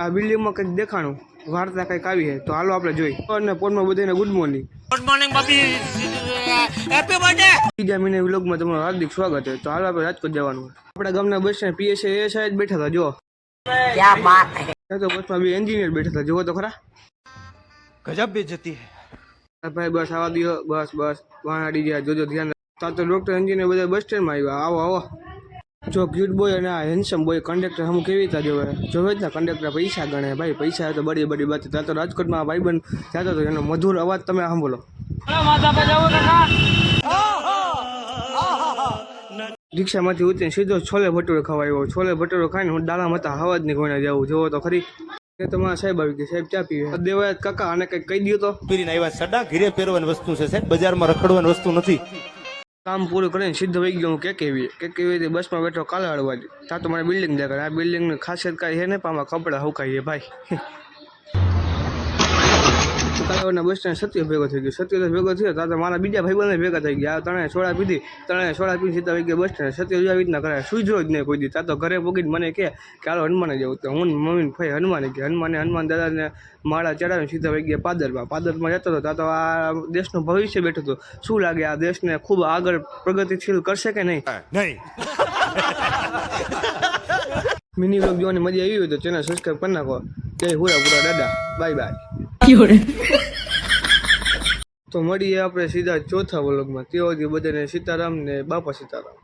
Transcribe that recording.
આ બિલ્ડિંગમાં કંઈક દેખાણું વાર્તા કંઈક આવી છે. તો હાલો આપણે જોઈ અને ફોનમાં બધાને good morning good morning happy birthday બીજા મહિને વ્લોગમાં તમારું હાર્દિક સ્વાગત છે. તો હાલો આપણે રાજકોટ જવાનું આપણા ગામના બસ સ્ટેન્ડ પીએસએ એ સાઈડ બેઠા હતા જો ક્યાં બસમાં બે એન્જિનિયર બેઠા હતા જુઓ તો ખરા. ગજબ બે જતી હે ભાઈ બસ આવા દિયો બસ બસ. વાણા ડીજા જોજો ધ્યાન તો ડોક્ટર એન્જિનિયર બધા બસ સ્ટેન્ડમાં આવ્યા. આવો આવો. જો ક્યુટ બોય અને આ હેન્સમ બોય કંડક્ટર હમ કેવી રીતે જોવે? જોવે જ ને કંડક્ટર પૈસા ગણે. ભાઈ પૈસા તો બડી બડી વાત. ત્યાં તો રાજકોટમાં ભાઈબંધ જતો હતો એનો મધુર અવાજ તમે સાંભળો. રિક્ષામાંથી ઉતરીને સીધો છોલે ભટુરે આવ્યો છોલે ભટુરો ખાઈને હું દાળા હતા હવા જ નહીં કોઈને જવું જોવો તો ખરી. કે તમારા સાહેબ આવી ગયા. સાહેબ ચા પીવે? દેવાય કાકા આને કઈ કહી દો તો. પીરીને આવ્યા સડા ઘીરે પહેરવાની વસ્તુ છે સાહેબ. બજારમાં રખડવાની વસ્તુ નથી. કામ પૂરું કરીને સીધો વહી ગયો હું કે કેવી કે કેવી રીતે બસમાં બેઠો કાલે જ. ત્યાં તો મને બિલ્ડિંગ દેખાય. આ બિલ્ડિંગની ખાસિયત કાંઈ છે ને, પામાં કપડાં સુકાઈએ ભાઈ. કાલાવાડના બસ સ્ટેન્ડ સત્ય ભેગો થઈ ગયો. સત્ય ભેગો થયો તો મારા બીજા ભાઈ બંને ભેગા થઈ ગયા. ત્રણે સોડા પીધી ત્રણે સોડા પીને સીધા વહી ગયા બસ સ્ટેન્ડ સત્ય આવી રીતના કરે. સુઈજો જ નહીં કોઈ દી. ત્યાં તો ઘરે પોગીને મને કહે કે હાલો હનુમાને જવું તો હું ને મમ્મીને ભાઈ હનુમાને ગયા હનુમાને હનુમાન દાદાને માળા ચડાવીને સીધા વહી ગયા પાદરમાં. પાદરમાં જતો હતો ત્યાં તો આ દેશનું ભવિષ્ય બેઠું હતું. શું લાગે આ દેશને ખૂબ આગળ પ્રગતિશીલ કરશે કે નહીં? નહીં. મિની વ્લોગ જોવાની મજા આવી હોય તો ચેનલ સબસ્ક્રાઈબ કરી નાખો. જય હુરા પૂરા દાદા. બાય બાય તો મળીએ આપણે સીધા ચોથા વ્લોગમાં તેઓ બધાને સીતારામ ને બાપા સીતારામ.